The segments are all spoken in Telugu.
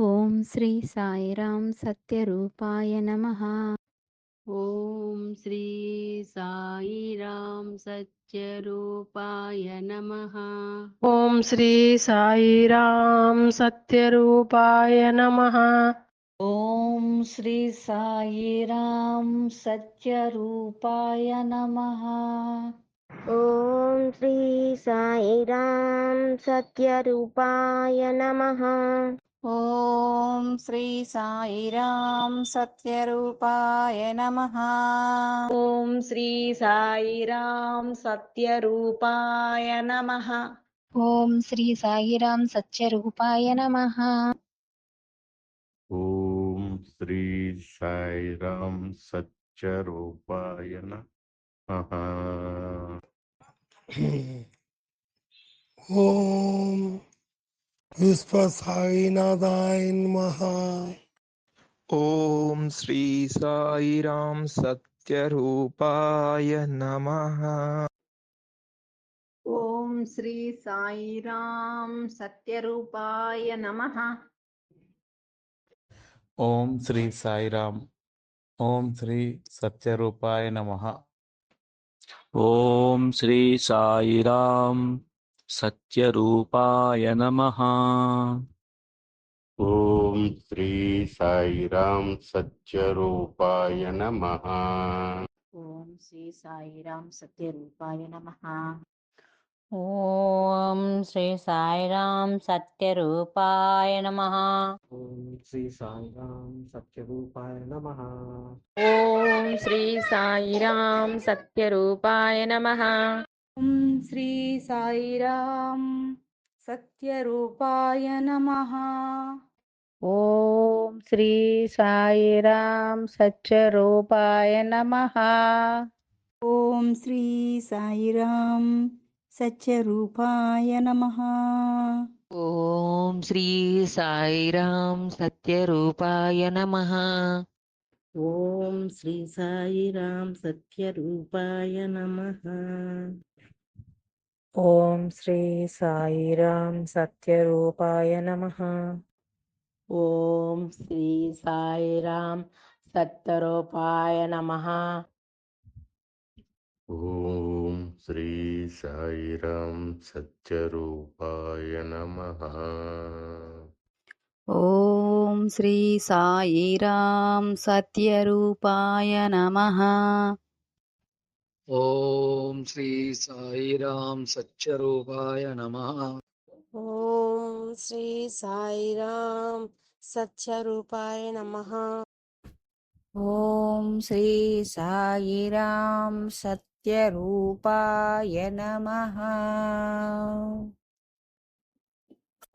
ॐ श्री साईराम सत्यरूपाय नमः। ॐ श्री साईराम सत्यरूपाय नमः। ॐ श्री साईराम सत्यरूपाय नमः। ॐ श्री साईराम सत्यरूपाय नमः। ॐ श्री साईराम सत्यरूपाय नमः। ఓం శ్రీ సాయిరాం సత్యరూపాయ నమః. ఓం శ్రీ సాయిరాం సత్యరూపాయ నమ. ఓం శ్రీ సాయిరాం సత్యరూపాయ నమ. ఓం శ్రీ సాయిరాం సత్యరూపాయ నమః. ఓం విశ్వ సాయినాథాయ నమః ఓం శ్రీ సాయిరాం సత్యరూపాయ నమః ఓం శ్రీ సాయిరాం సత్యరూపాయ నమః ఓం శ్రీ సాయిరామ్ ఓం శ్రీ సత్యరూపాయ నమ ఓం శ్రీ సాయిరాం సత్యరూపాయ నమః. ఓం శ్రీ సాయిరాం సత్యరూపాయ నమః. ఓం శ్రీ సాయిరాం సత్యరూపాయ నమ. ఓం శ్రీ సాయిరాం సత్యరూపాయ నమః. ఓం శ్రీ సాయిరాం సత్యరూపాయ నమ. ఓం శ్రీ సాయిరాం సత్యరూపాయ నమ. శ్రీ సాయిరాం సత్యరూపాయ నమః ఓం శ్రీ సాయిరాం సత్యరూపాయ నమః ఓం శ్రీ సాయిరాం సత్యరూపాయ నమః ఓం శ్రీ సాయిరాం సత్యరూపాయ నమ ఓం శ్రీ సాయిరాం సత్యరూపాయ నమ ఓం శ్రీ సాయిరాం సత్యరూపాయ నమః. ఓం శ్రీ సాయిరాం సత్యరూపాయ నమ. ఓం శ్రీ సాయిరాం సత్యరూపాయ నమః. ఓం శ్రీ సాయిరాం సత్యరూపాయ నమ. ॐ श्री साईराम सच्चरूपाय नमः। ॐ श्री साईराम सच्चरूपाय नमः। ॐ श्री साईराम सत्यरूपाय नमः।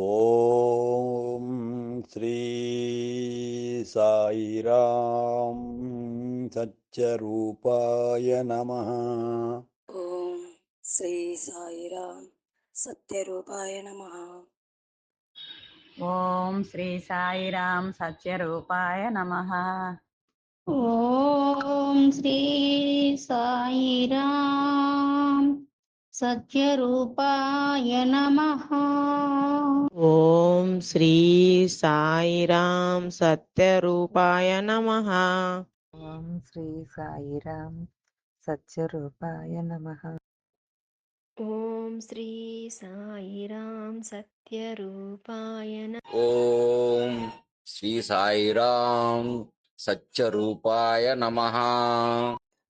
ॐ श्री साईराम సత్యరూపాయ నమ. ఓం శ్రీ సాయిరాం సత్యరూపాయ నమః. ఓం శ్రీ సాయిరాం సత్యరూపాయ నమః. ఓం శ్రీ సాయిరాం సత్యరూపాయ నమ. ఓం శ్రీ సాయిరాం సత్యరూపాయ నమ. ఓం శ్రీ సాయిరాం సత్యరూపాయ నమః. ఓం శ్రీ సాయిరాం సత్యరూపాయ ఓం శ్రీ సాయిరాం సత్యరూపాయ నమ.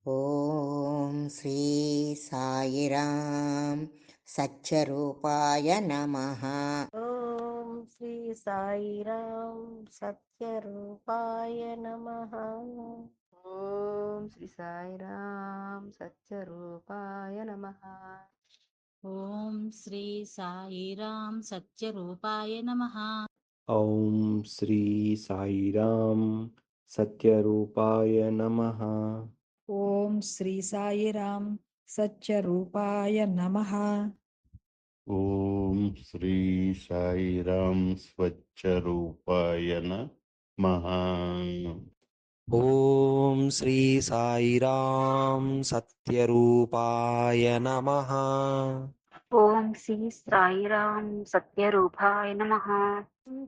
ఓం శ్రీ సాయిరాం సత్యరూపాయ నమ. ఓం శ్రీ సాయిరాం సత్యరూపాయ నమ. ఓం శ్రీ సాయిరాం సత్యరూపాయ నమ. ఓం శ్రీ సాయిరాం సత్యరూపాయ నమ. ఓం శ్రీ సాయిరాం సత్యరూపాయ నమ. ఓం శ్రీ సాయిరాం సత్యరూపాయ నమ. ఓం శ్రీ సాయిరాం స్వచ్ఛరూపాయ నమః. ఓం శ్రీ సాయిరాం సత్యరూపాయ నమః. ఓం శ్రీ సాయిరాం సత్యరూపాయ నమ.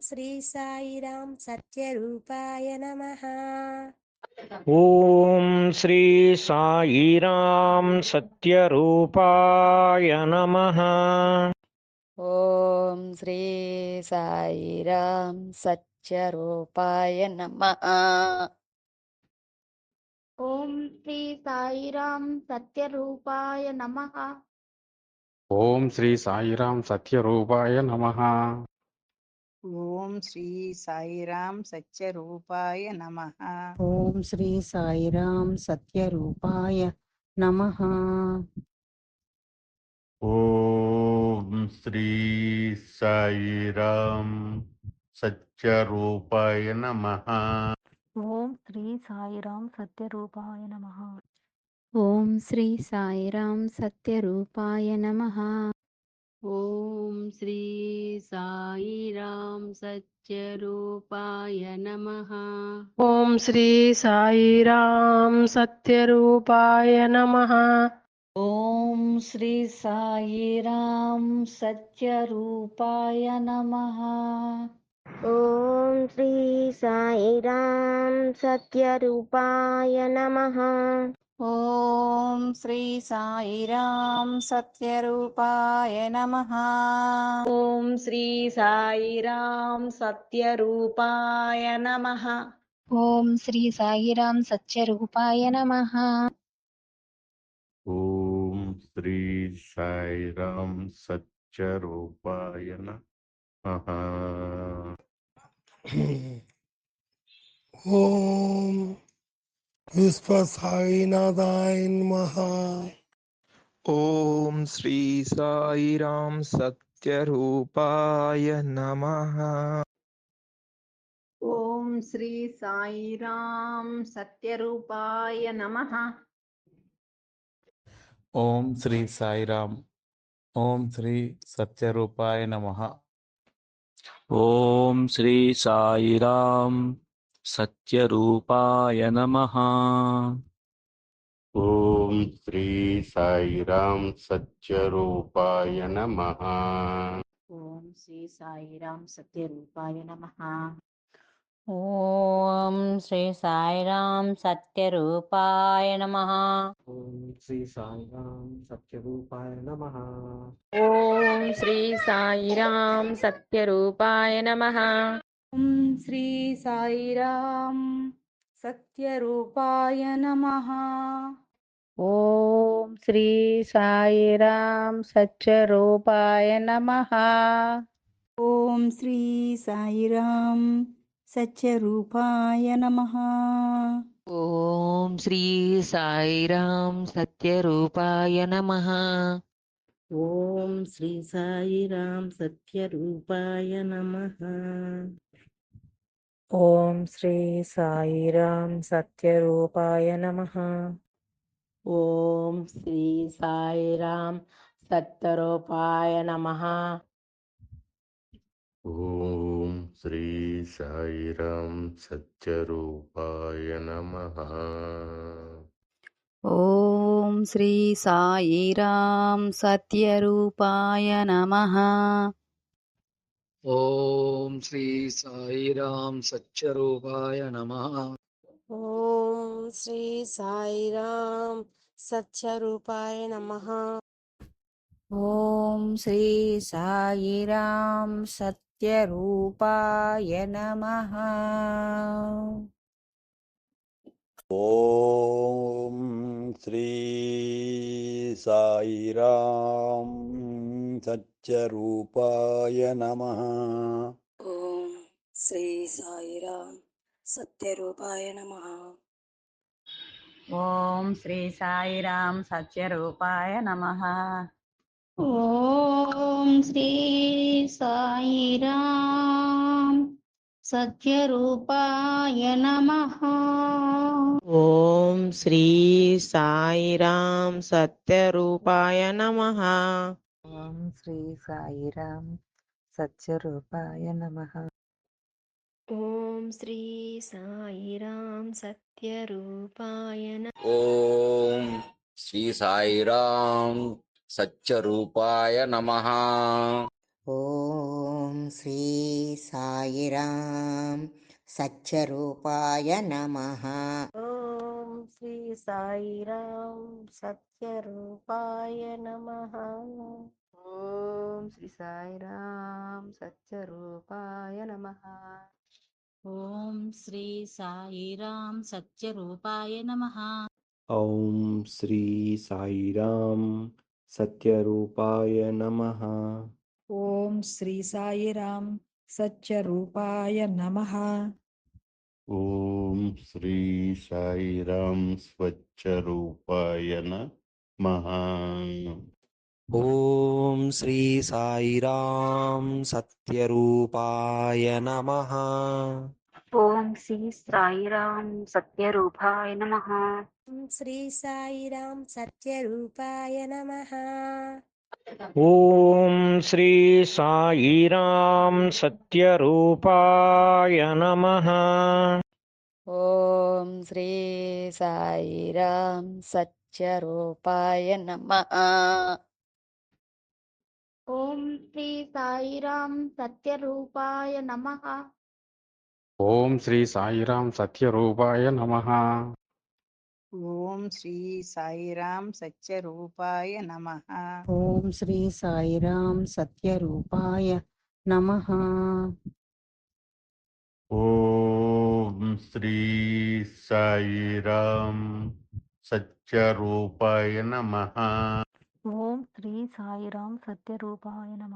శ్రీ సాయిరాం సత్యరూపాయ నమః. ఓం శ్రీ సాయిరాం సత్యరూపాయ నమ. ఓం శ్రీ సాయిరాం సత్యరూపాయ నమ. ఓం శ్రీ సాయిరాం సత్యరూపాయ నమః. ఓం శ్రీ సాయిరాం సత్యరూపాయ నమ. ఓం శ్రీ సాయిరాం సత్యరూపాయ నమ. ఓం శ్రీ సాయిరాం సత్యరూపాయ నమః. ఓం శ్రీ సాయిరాం సత్యరూపాయ నమ. ఓం శ్రీ సాయిరాం సత్యరూపాయ నమః. ఓం శ్రీ సాయిరాం సత్యరూపాయ నమ. ఓం శ్రీ సాయిరాం సత్యరూపాయ నమ. ఓం శ్రీ సాయిరాం సత్యరూపాయ నమ. ఓం శ్రీ సాయిరాం సత్యరూపాయ నమః. ఓం శ్రీ సాయిరాం సత్యరూపాయ నమః. ఓం శ్రీ సాయిరాం సత్యరూపాయ నమ. ఓం శ్రీ సాయిరాం సత్యరూపాయ నమ. ఓం శ్రీ సాయిరాం సత్యరూపాయ నమః. ఓం శ్రీ సాయిరాం సత్యరూపాయ నమ. हाँ, हाँ। ओम ॐ विश्वसाईनाथाय नमः ॐ श्री सत्य रूपाय नमः। ओम श्री साई राम सत्य रूपाय नमः। ओम श्री साई राम ओम श्री सत्य रूपाय नमः। ఓం శ్రీ సాయిరాం సత్యరూపాయ నమ. ఓం శ్రీ సాయిరాం సత్యరూపాయ నమ. ఓం శ్రీ సాయిరాం సత్యరూపాయ నమః. ఓం శ్రీ సాయిరాం సత్యరూపాయ నమ. ఓం శ్రీ సాయిరాం సత్యరూపాయ నమ. ఓం శ్రీ సాయిరాం సత్యరూపాయ నమ. ఓం శ్రీ సాయిరాం సత్యరూపాయ నమః. ఓం శ్రీ సాయిరాం సత్యరూపాయ నమ. ఓం శ్రీ సాయిరాం సత్యరూపాయ నమః. ఓం శ్రీ సాయిరాం సత్యరూపాయ నమ. ఓం శ్రీ సాయిరాం సత్యరూపాయ నమ. ఓం శ్రీ సాయిరాం సత్యరూపాయ నమ. ఓం శ్రీ సాయిరాం సత్యరూపాయ నమ. ఓం శ్రీ సాయిరాం సత్యరూపాయ నమ. ఓం శ్రీ సాయిరాం సత్యరూపాయ నమ. ఓం శ్రీ సాయిరాం సత్యరూపాయ నమ. ఓం శ్రీ సాయిరాం సత్యరూపాయ నమః. ఓం శ్రీ సాయిరాం సత్యరూపాయ నమః. ఓం శ్రీ సాయిరాం సత్యరూపాయ నమ. ఓం శ్రీ సాయిరాం సత్యరూపాయ నమః. ఓం శ్రీ సాయిరాం సత్యరూపాయ నమ. ఓం శ్రీ సాయిరాం సత్యరూపాయ నమః. ఓం శ్రీ సాయిరాం సత్యరూపాయ నమ. ఓం శ్రీ సాయిరాం సత్యరూపాయ నమ. ఓం శ్రీ సాయిరాం సత్యరూపాయ నమః. ఓం శ్రీ సాయిరాం సత్యరూపాయ నమ. శ్రీ సాయిరాం సత్యరూపాయ నమ. ఓం శ్రీ సాయిరాం సత్యరూపాయ నమ. ఓం శ్రీ సాయిరాం సత్యరూపాయ నమ. ఓం శ్రీ సాయిరాం సత్యరూపాయ నమ. ఓం శ్రీ సాయిరాం సత్యరూపాయ నమ. ఓం శ్రీ సాయిరాం సత్యరూపాయ నమ. ఓం శ్రీ సాయిరాం స్వచ్ఛరూపాయ నమః. ఓం శ్రీ సాయిరాం సత్యరూపాయ నమ. ఓం శ్రీ సాయిరాం సత్యరూపాయ నమ. శ్రీ సాయిరాం సత్యరూపాయ నమ. ఓం శ్రీ సాయిరాం సత్యరూపాయ నమ ఓం శ్రీ సాయిరాం సత్యరూపాయ నమ ఓం శ్రీ సాయిరాం సత్యరూపాయ నమ ఓం శ్రీ సాయిరాం సత్యరూపాయ నమ ఓం శ్రీ సాయిరాం సత్యరూపాయ నమ ఓం శ్రీ సాయిరాం సత్యరూపాయ నమ ఓం శ్రీ సాయిరాం సత్యరూపాయ నమః ఓం శ్రీ సాయిరాం సత్యరూపాయ నమ